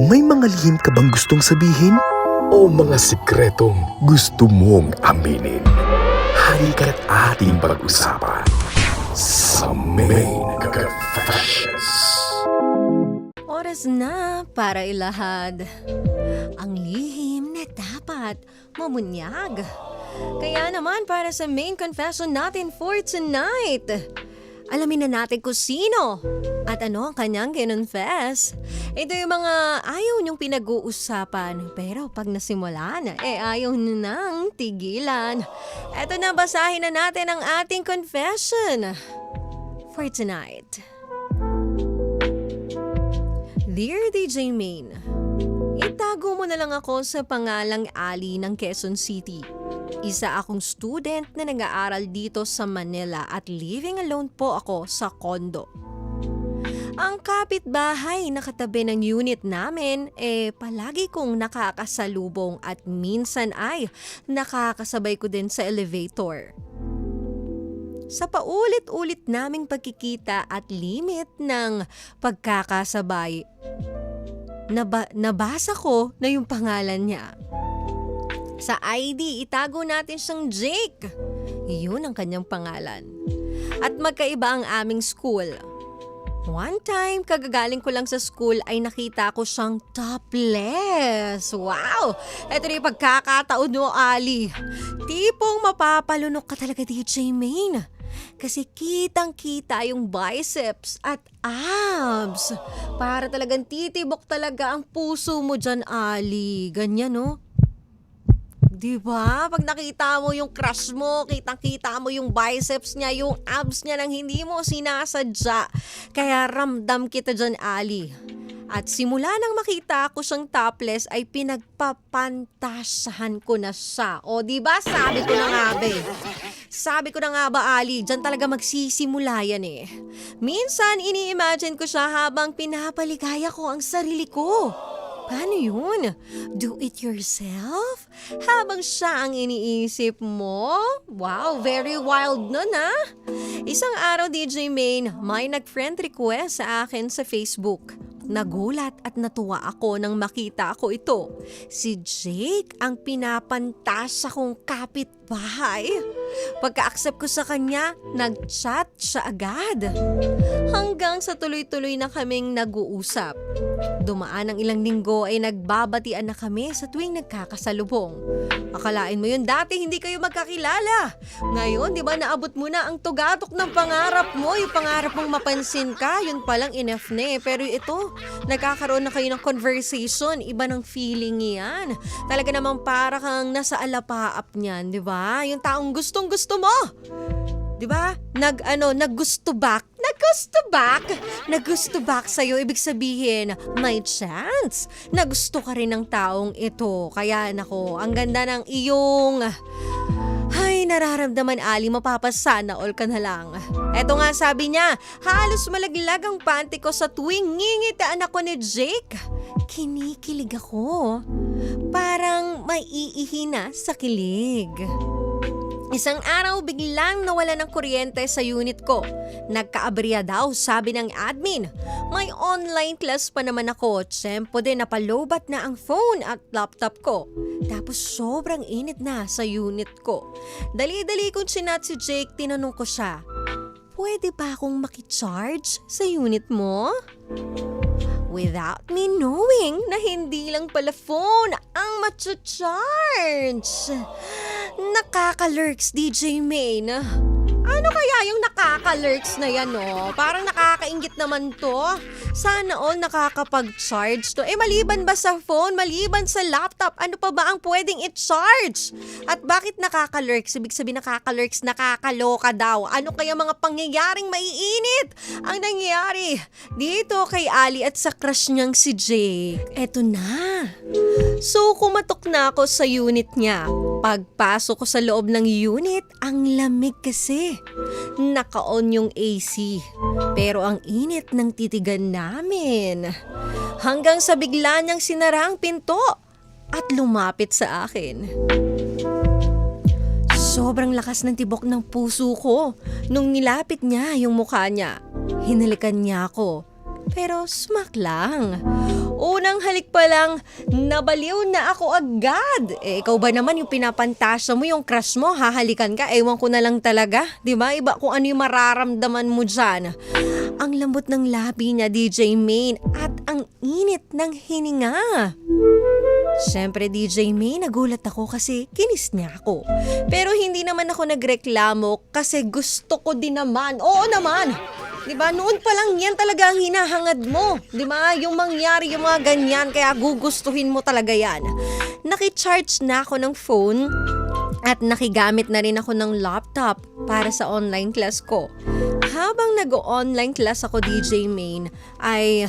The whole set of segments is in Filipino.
May mga lihim ka bang gustong sabihin? O mga sikretong gusto mong aminin? Halika't ating pag-usapan sa Main Confessions. Oras na para ilahad ang lihim na dapat mamunyag. Kaya naman para sa main confession natin for tonight, alamin na natin kung sino at ano ang kanyang kinonfess. Ito yung mga ayaw niyong pinag-uusapan pero pag nasimula na, eh ayaw niyo nang tigilan. Ito na, basahin na natin ang ating confession for tonight. Dear DJ Main, itago mo na lang ako sa pangalang Ali ng Quezon City. Isa akong student na nag-aaral dito sa Manila at living alone po ako sa condo. Ang kapitbahay na katabi ng unit namin eh palagi kong nakakasalubong at minsan ay nakakasabay ko din sa elevator. Sa paulit-ulit naming pagkikita at limit ng pagkakasabay, naba- nabasa ko na yung pangalan niya. Sa ID, itago natin siyang Jake. Iyon ang kanyang pangalan. At magkaiba ang aming school. One time, kagagaling ko lang sa school ay nakita ko siyang topless. Wow! Ito na yung pagkakataon mo, Ali. Tipong mapapalunok ka talaga, DJ Main. Kasi kitang-kita yung biceps at abs. Para talagang titibok talaga ang puso mo dyan, Ali. Ganyan, no? Di ba? Pag nakita mo yung crush mo, kitang-kita mo yung biceps niya, yung abs niya nang hindi mo sinasadya. Kaya ramdam kita dyan, Ali. At simula nang makita ko siyang topless ay pinagpapantasahan ko na siya. O di ba sabi ko na nga be. Sabi ko na nga ba Ali, dyan talaga magsisimula yan eh. Minsan ini-imagine ko siya habang pinapaligaya ko ang sarili ko. Paano yun? Do it yourself? Habang siya ang iniisip mo? Wow, very wild nun ah. Isang araw DJ Main, may nag-friend request sa akin sa Facebook. Nagulat at natuwa ako nang makita ko ito. Si Jake ang pinapantasa kong kapitbahay. Pagka-accept ko sa kanya, nag-chat siya agad. Hanggang sa tuloy-tuloy na kaming nag-uusap. Dumaan ang ilang linggo ay nagbabatian na kami sa tuwing nagkakasalubong. Akalain mo yun, dati hindi kayo magkakilala. Ngayon, di ba naabot mo na ang tugatok ng pangarap mo, yung pangarap mong mapansin ka, yun palang na eh. Pero ito, nagkakaroon na kayo ng conversation, iba ng feeling yan. Talaga namang para kang nasa alapaap niyan, di ba? Yung taong gustong gusto mo. 'Di ba? Nag ano, naggusto back. Naggusto back. Naggusto back sa ibig sabihin, may chance. Nagusto ka rin ng taong ito. Kaya nako, ang ganda ng iyong ay, nararamdaman Ali, mapapasana all ka na lang. Eto nga sabi niya, halos malaglag ang panty ko sa tuwing ngingitaan ako ni Jake. Kinikilig ako. Parang maiihi na sa kilig. Isang araw biglang nawala ng kuryente sa unit ko. Nagkaaberya daw sabi ng admin. May online class pa naman ako. Tsempo din napalobat na ang phone at laptop ko. Tapos sobrang init na sa unit ko. Dali-dali kong chinat si Jake, tinanong ko siya. Pwede ba akong makicharge sa unit mo? Without me knowing na hindi lang pala phone ang matcha-charge. Nakaka-lurks, DJ Main. Ano kaya yung nakaka-lurks na yan, no? Parang nakakaingit naman to. Sana all nakakapag-charge to. Eh, maliban ba sa phone? Maliban sa laptop? Ano pa ba ang pwedeng i-charge? At bakit nakaka-lurks? Ibig sabihin nakaka-lurks, nakakaloka daw. Ano kaya mga pangyayaring maiinit ang nangyayari dito kay Ali at sa crush niyang si Jake? Eto na. So, kumatok na ako sa unit niya. Pagpasok ko sa loob ng unit, ang lamig kasi. Naka-on yung AC. Pero ang init ng titigan namin. Hanggang sa bigla niyang sinara ang pinto at lumapit sa akin. Sobrang lakas ng tibok ng puso ko nung nilapit niya yung mukha niya. Hinalikan niya ako. Pero smack lang. Unang halik pa lang, nabaliw na ako agad. Eh, ikaw ba naman yung pinapantasya mo, yung crush mo, hahalikan ka, ewan ko na lang talaga. Di ba? Iba kung ano yung mararamdaman mo dyan. Ang lambot ng labi niya, DJ Main, at ang init ng hininga. Siyempre, DJ May, nagulat ako kasi kinis niya ako. Pero hindi naman ako nagreklamo kasi gusto ko din naman. Oo naman. 'Di ba? Noon pa lang yan talaga ang hinahangad mo. 'Di ba? Yung mangyari yung mga ganyan kaya gugustuhin mo talaga yan. Nakicharge na ako ng phone at nakigamit na rin ako ng laptop para sa online class ko. Habang nag-online class ako DJ Main ay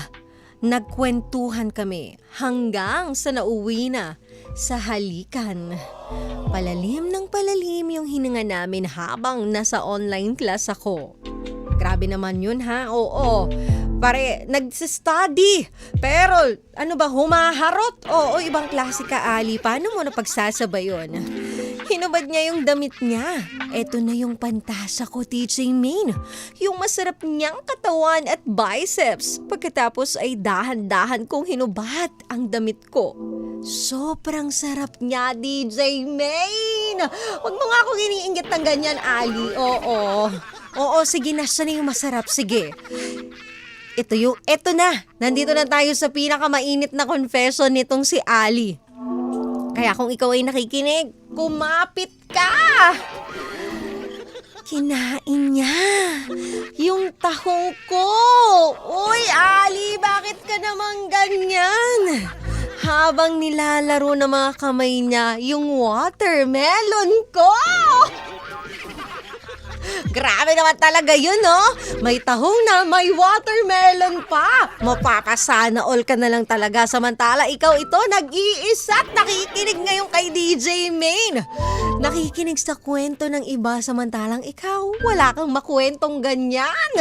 nagkwentuhan kami hanggang sa nauwi na sa halikan. Palalim ng palalim yung hininga namin habang nasa online class ako. Grabe naman yun ha, oo. Pare, nagsistudy. Pero, ano ba, humaharot? Oo, ibang klase ka, Ali. Paano mo napagsasabay yun? Hinubad niya yung damit niya. Eto na yung pantasa ko, TJ Main. Yung masarap niyang katawan at biceps. Pagkatapos ay dahan-dahan kong hinubad ang damit ko. Sobrang sarap niya, DJ Main! Huwag mo nga akong iniinggit ng ganyan, Ali. Oo. Oo, sige na, siya na yung masarap. Sige. Ito yung, ito na. Nandito na tayo sa pinakamainit na confession nitong si Ali. Kaya kung ikaw ay nakikinig, kumapit ka! Kinain niya. Yung tahong ko. Uy, Ali, bakit ka naman ganyan? Habang nilalaro ng mga kamay niya yung watermelon ko. Grabe naman talaga yun, no? May tahong na, may watermelon pa. Mapapasana all ka na lang talaga. Samantala, ikaw ito, nag-iisa at nakikinig kay DJ Main. Nakikinig sa kwento ng iba samantalang ikaw, wala kang makwentong ganyan.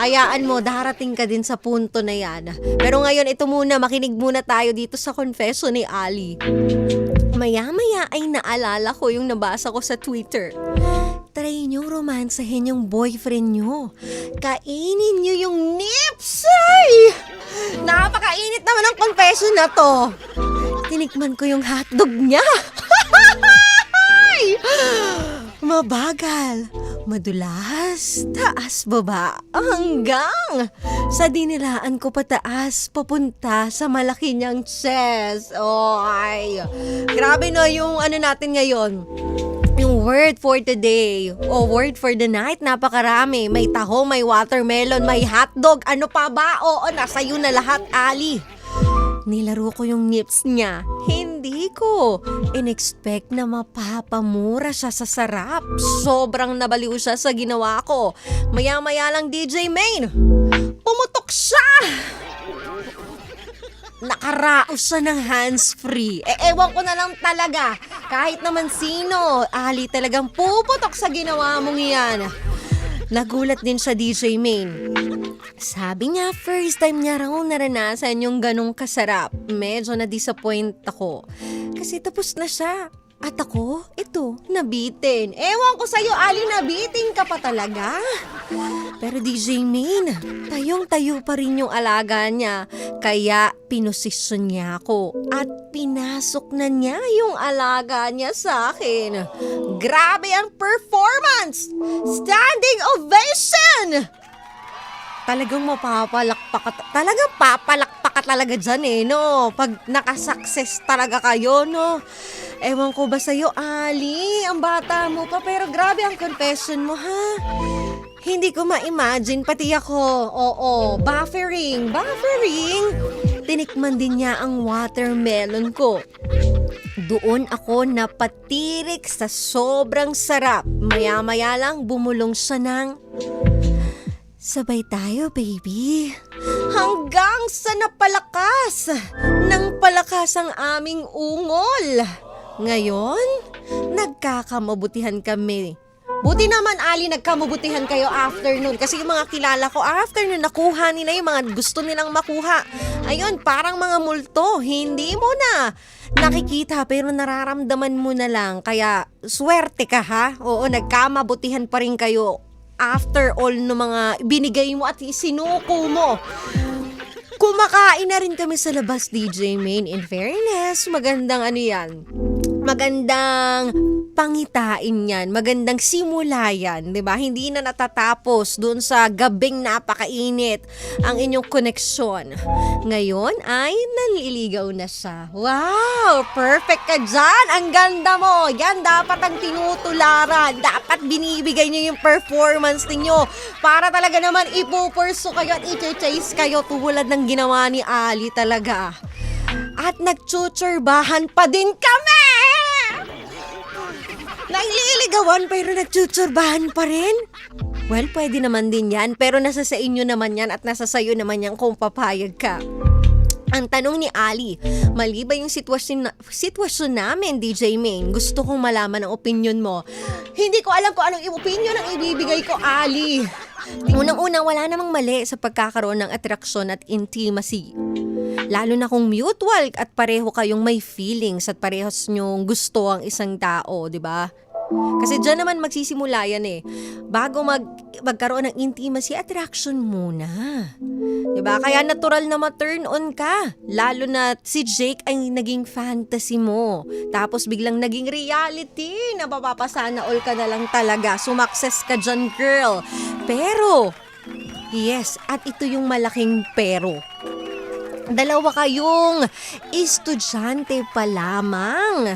Hayaan mo, darating ka din sa punto na yan. Pero ngayon, ito muna, makinig muna tayo dito sa confession ni Ali. Maya-maya ay naalala ko yung nabasa ko sa Twitter. Try nyo romansahin yung boyfriend nyo. Kainin nyo yung nips! Ay! Napakainit naman ang confession na to. Tinikman ko yung hotdog niya. Ay! Mabagal, madulas, taas baba, hanggang sa dinilaan ko pataas papunta sa malaki niyang chest. Oh, ay. Grabe no yung ano natin ngayon. Word for today o word for the night, napakarami. May taho, may watermelon, may hotdog. Ano pa ba? Oo, nasa iyo na lahat, Ali. Nilaro ko yung nips niya. Hindi ko. In-expect na mapapamura siya sa sarap. Sobrang nabaliw siya sa ginawa ko. Maya-maya lang DJ Main. Pumutok siya! Nakaraos siya ng hands-free. E ewan ko na lang talaga. Kahit naman sino, Ali talagang puputok sa ginawa mong iyan. Nagulat din siya DJ Main. Sabi niya, first time niya raw naranasan yung ganong kasarap. Medyo na-disappoint ako. Kasi tapos na siya. At ako, ito, nabitin. Ewan ko sa'yo, Ali, nabitin ka pa talaga. Pero DJ Main, tayong-tayo pa rin yung alaga niya. Kaya pinosisyon niya ako at pinasok na niya yung alaga niya sa akin. Grabe ang performance! Standing ovation! Talagang mapapalakpak talagang papalakpak ka talaga dyan eh, no? Pag nakasucess talaga kayo, no? Ewan ko ba sa'yo, Ali? Ang bata mo pa, pero grabe ang confession mo, ha? Hindi ko ma-imagine, pati ako. Oo, buffering, buffering. Tinikman din niya ang watermelon ko. Doon ako napatirik sa sobrang sarap. Maya-maya lang bumulong siya ng... Sabay tayo, baby. Hanggang sa napalakas. Nang palakas ang aming ungol. Ngayon, nagkakamabutihan kami. Buti naman, Ali, nagkamabutihan kayo afternoon. Kasi yung mga kilala ko, afternoon, nakuha nila yung mga gusto nilang makuha. Ayun, parang mga multo. Hindi mo na nakikita pero nararamdaman mo na lang. Kaya, swerte ka ha? Oo, nagkamabutihan pa rin kayo after all no mga binigay mo at isinuko mo. Kumakain na rin kami sa labas, DJ Main. In fairness, magandang ano yan. Magandang pangitain yan. Magandang simula yan. 'di ba? Hindi na natatapos doon sa gabing napakainit ang inyong koneksyon. Ngayon ay nanliligaw na siya. Wow! Perfect ka dyan! Ang ganda mo! Yan dapat ang tinutularan. Dapat binibigay niyo yung performance ninyo para talaga naman ipupurso kayo at i-chase kayo tulad ng ginawa ni Ali talaga. At nagtutsurbahan pa din kami! Naililigawan pero nagtutsurbahan pa rin? Well, pwede naman din yan, pero nasa sa inyo naman yan at nasa sayo naman yan kung papayag ka. Ang tanong ni Ali, mali ba yung sitwasyon, na- sitwasyon namin, DJ Main? Gusto kong malaman ang opinion mo. Hindi ko alam kung anong opinion ang ibibigay ko, Ali. Unang-unang, wala namang mali sa pagkakaroon ng atraksyon at intimacy. Lalo na kung mutual at pareho kayong may feelings at parehas nyong gusto ang isang tao, di ba? Kasi dyan naman magsisimula yan eh. Bago mag, magkaroon ng intimacy, attraction muna. ba? Kaya natural na ma-turn on ka. Lalo na si Jake ay naging fantasy mo. Tapos biglang naging reality. Napapapasana all ka na lang talaga. Sumakses ka dyan, girl. Pero, yes, at ito yung malaking pero. Dalawa kayong estudyante pa lamang.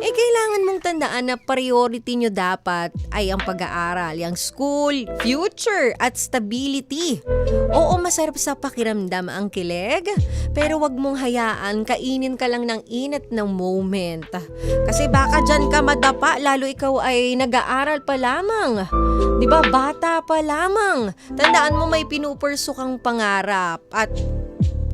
Eh, kailangan mong tandaan na priority nyo dapat ay ang pag-aaral, yung school, future, at stability. Oo, masarap sa pakiramdam ang kilig, pero wag mong hayaan kainin ka lang ng init ng moment. Kasi baka dyan ka madapa, lalo ikaw ay nag-aaral pa lamang. Di ba, bata pa lamang. Tandaan mo may pinupurso kang pangarap at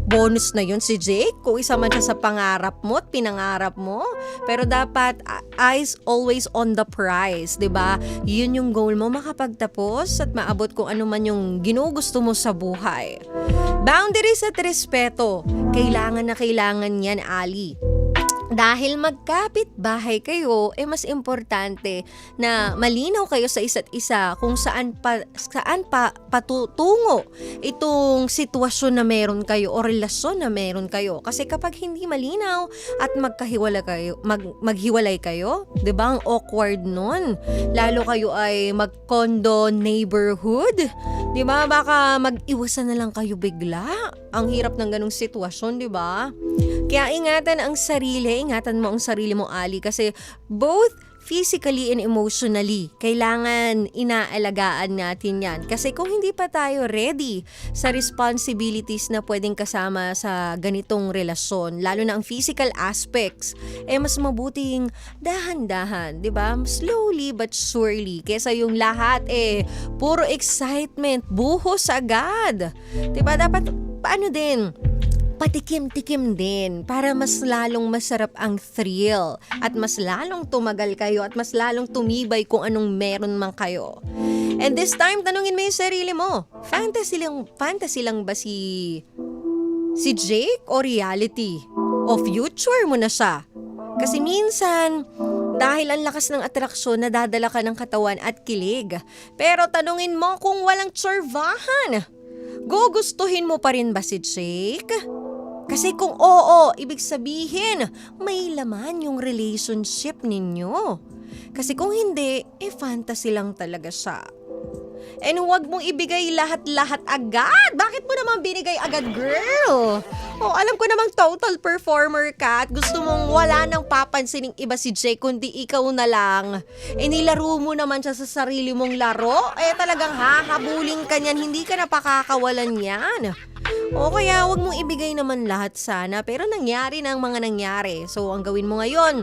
bonus na yun si Jake kung isa man siya sa pangarap mo at pinangarap mo. Pero dapat eyes always on the prize, 'di ba? Yun yung goal mo makapagtapos at maabot kung ano man yung ginugusto mo sa buhay. Boundaries at respeto. Kailangan na kailangan yan, Ali. Dahil magkapit bahay kayo, eh mas importante na malinaw kayo sa isa't isa kung saan pa saan pa patutungo itong sitwasyon na meron kayo o relasyon na meron kayo. Kasi kapag hindi malinaw at magkahiwalay kayo, mag, maghiwalay kayo, 'di ba? Ang awkward nun. Lalo kayo ay mag-condo neighborhood, 'di ba? Baka mag-iwasan na lang kayo bigla. Ang hirap ng ganong sitwasyon, 'di ba? Kaya ingatan ang sarili, ingatan mo ang sarili mo, Ali, kasi both physically and emotionally, kailangan inaalagaan natin yan. Kasi kung hindi pa tayo ready sa responsibilities na pwedeng kasama sa ganitong relasyon, lalo na ang physical aspects, eh mas mabuting dahan-dahan, di ba? Slowly but surely. Kesa yung lahat eh, puro excitement, buhos agad. Di ba? Dapat, paano din? Patikim-tikim din para mas lalong masarap ang thrill at mas lalong tumagal kayo at mas lalong tumibay kung anong meron man kayo. And this time, tanungin mo yung sarili mo. Fantasy lang, fantasy lang ba si si Jake o reality? O future mo na siya? Kasi minsan, dahil ang lakas ng atraksyon, nadadala ka ng katawan at kilig. Pero tanungin mo kung walang tsorvahan. Gugustuhin mo pa rin ba si Jake? Kasi kung oo, ibig sabihin, may laman yung relationship ninyo. Kasi kung hindi, eh fantasy lang talaga siya. And huwag mong ibigay lahat-lahat agad. Bakit mo naman binigay agad, girl? Oh, alam ko namang total performer ka at gusto mong wala nang papansining iba si Jay kundi ikaw na lang. Eh nilaro mo naman siya sa sarili mong laro. Eh talagang hahabulin ka niyan, hindi ka na pakakawalan yan. O kaya wag mong ibigay naman lahat sana pero nangyari na ang mga nangyari. So ang gawin mo ngayon,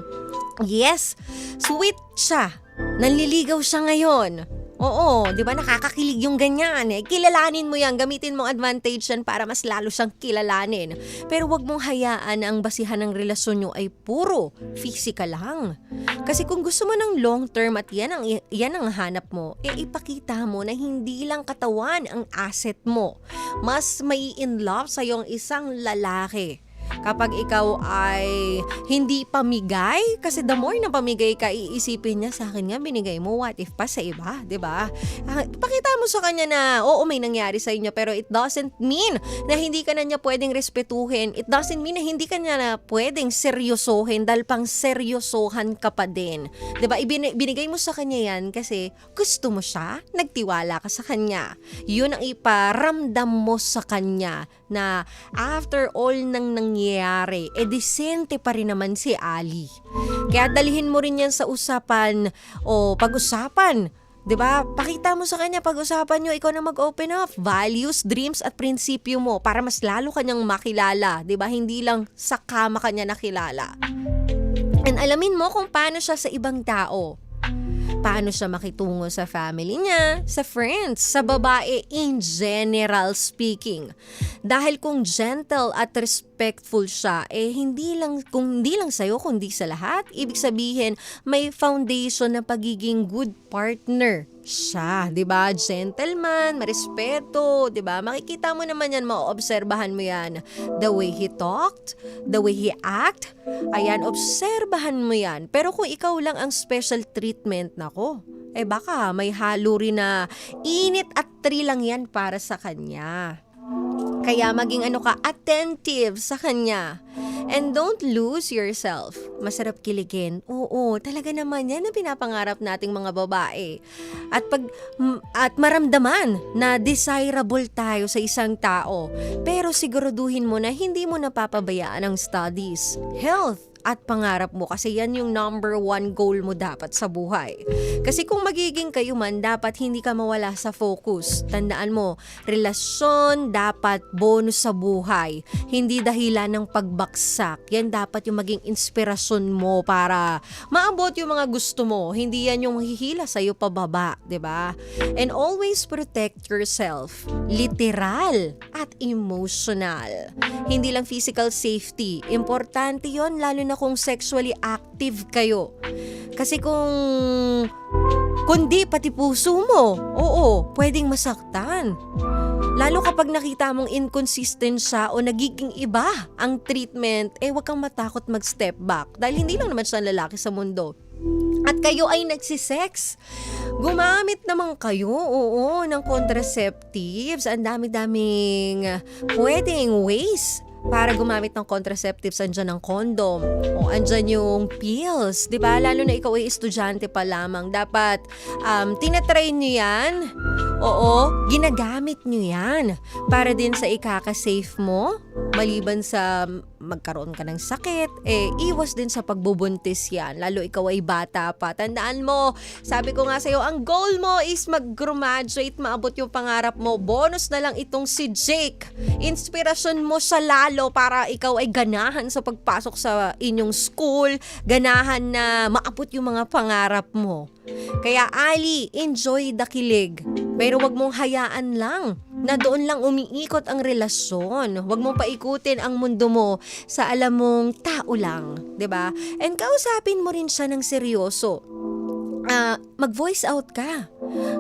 yes, sweet siya. Nanliligaw siya ngayon. Oo, 'di ba nakakakilig yung ganyan eh. Kilalanin mo 'yan, gamitin mong advantage 'yan para mas lalo siyang kilalanin. Pero wag mong hayaan ang basihan ng relasyon nyo ay puro physical lang. Kasi kung gusto mo ng long term at yan ang yan ang hanap mo, eh ipakita mo na hindi lang katawan ang asset mo. Mas mai in love sa yung isang lalaki. Kapag ikaw ay hindi pamigay, kasi the more na pamigay ka, iisipin niya sa akin nga binigay mo, what if pa sa iba, 'di ba? Ah, Pakita mo sa kanya na, oo, may nangyari sa inyo, pero it doesn't mean na hindi ka na niya pwedeng respetuhin. It doesn't mean na hindi ka niya na pwedeng seryosohin dahil pang seryosohan ka pa din. 'Di ba? Ibin- binigay mo sa kanya yan kasi gusto mo siya, nagtiwala ka sa kanya. Yun ang iparamdam mo sa kanya na after all nang nangyayari, eh disente pa rin naman si Ali. Kaya dalhin mo rin yan sa usapan o pag-usapan 'Di ba? Pakita mo sa kanya pag-usapan nyo, ikaw na mag-open up. Values, dreams at prinsipyo mo para mas lalo kanyang makilala. 'di ba? Hindi lang sa kama kanya nakilala. And alamin mo kung paano siya sa ibang tao. Paano siya makitungo sa family niya, sa friends, sa babae in general speaking. Dahil kung gentle at respectful siya, eh hindi lang, kung hindi lang sa'yo, kundi sa lahat, ibig sabihin may foundation na pagiging good partner siya, 'di ba? Gentleman, marespeto, 'di ba? Makikita mo naman 'yan, maoobserbahan mo 'yan. The way he talked, the way he act, ayan, obserbahan mo 'yan. Pero kung ikaw lang ang special treatment nako, eh baka may halo rin na init at tri lang 'yan para sa kanya. Kaya maging ano ka, attentive sa kanya. And don't lose yourself. Masarap kiligin. Oo, talaga naman yan ang pinapangarap nating mga babae. At pag at maramdaman na desirable tayo sa isang tao. Pero siguraduhin mo na hindi mo napapabayaan ang studies, health, at pangarap mo kasi yan yung number one goal mo dapat sa buhay. Kasi kung magiging kayo man, dapat hindi ka mawala sa focus. Tandaan mo, relasyon dapat bonus sa buhay. Hindi dahilan ng pagbaksak. Yan dapat yung maging inspirasyon mo para maabot yung mga gusto mo. Hindi yan yung hihila sa'yo pababa, ba? And always protect yourself. Literal at emotional. Hindi lang physical safety. Importante yon lalo na kung sexually active kayo. Kasi kung kundi pati puso mo, oo, pwedeng masaktan. Lalo kapag nakita mong inconsistent siya o nagiging iba ang treatment, eh wag kang matakot mag-step back dahil hindi lang naman siya lalaki sa mundo. At kayo ay nagsisex. Gumamit naman kayo, oo, ng contraceptives. Ang dami-daming pwedeng ways para gumamit ng contraceptives. Andyan ang condom. O andyan yung pills. 'di ba Lalo na ikaw ay estudyante pa lamang. Dapat um, tinatry nyo yan. Oo, ginagamit nyo yan. Para din sa ikaka-safe mo. Maliban sa magkaroon ka ng sakit, eh, iwas din sa pagbubuntis yan. Lalo ikaw ay bata pa. Tandaan mo, sabi ko nga sa'yo, ang goal mo is mag-graduate, maabot yung pangarap mo. Bonus na lang itong si Jake. Inspirasyon mo siya lalo para ikaw ay ganahan sa pagpasok sa inyong school, ganahan na maabot yung mga pangarap mo. Kaya Ali, enjoy the kilig. Pero wag mong hayaan lang na doon lang umiikot ang relasyon. Huwag mong paikutin ang mundo mo sa alam mong tao lang, 'di ba? And kausapin mo rin siya ng seryoso. Ah, mag-voice out ka.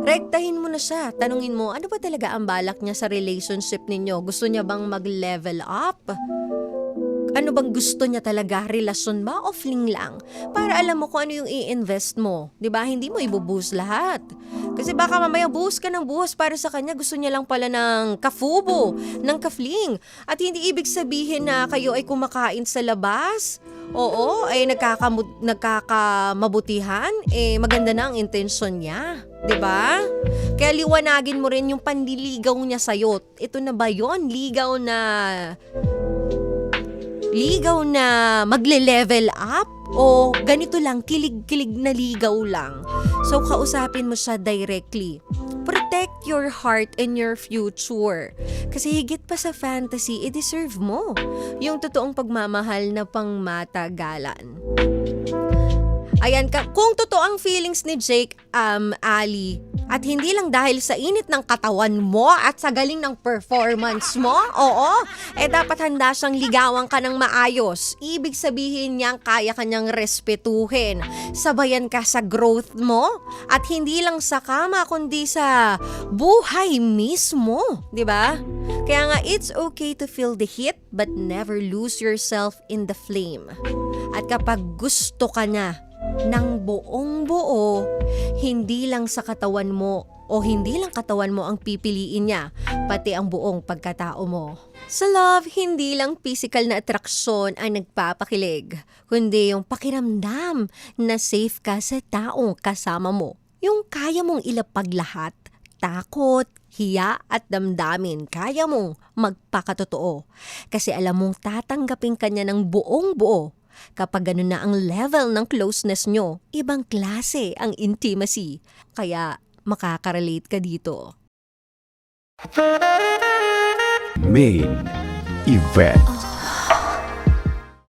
Rektahin mo na siya. Tanungin mo, ano ba talaga ang balak niya sa relationship ninyo? Gusto niya bang mag-level up? Ano bang gusto niya talaga? Relasyon ba o fling lang? Para alam mo kung ano yung i-invest mo. ba Hindi mo ibubuhos lahat. Kasi baka mamaya buhos ka ng buhos para sa kanya. Gusto niya lang pala ng kafubo, ng kafling. At hindi ibig sabihin na kayo ay kumakain sa labas. Oo, ay nagkakamu- nagkakamabutihan. Eh, maganda na ang intensyon niya. 'di ba? Kaya liwanagin mo rin yung panliligaw niya sa'yo. Ito na ba yon Ligaw na ligaw na magle-level up o ganito lang, kilig-kilig na ligaw lang. So, kausapin mo siya directly. Protect your heart and your future. Kasi higit pa sa fantasy, i-deserve mo yung totoong pagmamahal na pangmatagalan. Ayan ka, kung totoo ang feelings ni Jake, um, Ali, At hindi lang dahil sa init ng katawan mo at sa galing ng performance mo, oo, eh dapat handa siyang ligawan ka ng maayos. Ibig sabihin niyang kaya kanyang respetuhin. Sabayan ka sa growth mo at hindi lang sa kama kundi sa buhay mismo, 'di ba? Kaya nga it's okay to feel the heat but never lose yourself in the flame. At kapag gusto ka na ng buong buo, hindi lang sa katawan mo o hindi lang katawan mo ang pipiliin niya, pati ang buong pagkatao mo. Sa love, hindi lang physical na atraksyon ang nagpapakilig, kundi yung pakiramdam na safe ka sa taong kasama mo. Yung kaya mong ilapag lahat, takot, hiya at damdamin, kaya mong magpakatotoo. Kasi alam mong tatanggapin kanya ng buong buo Kapag ganun na ang level ng closeness nyo, ibang klase ang intimacy. Kaya makakarelate ka dito. Main Event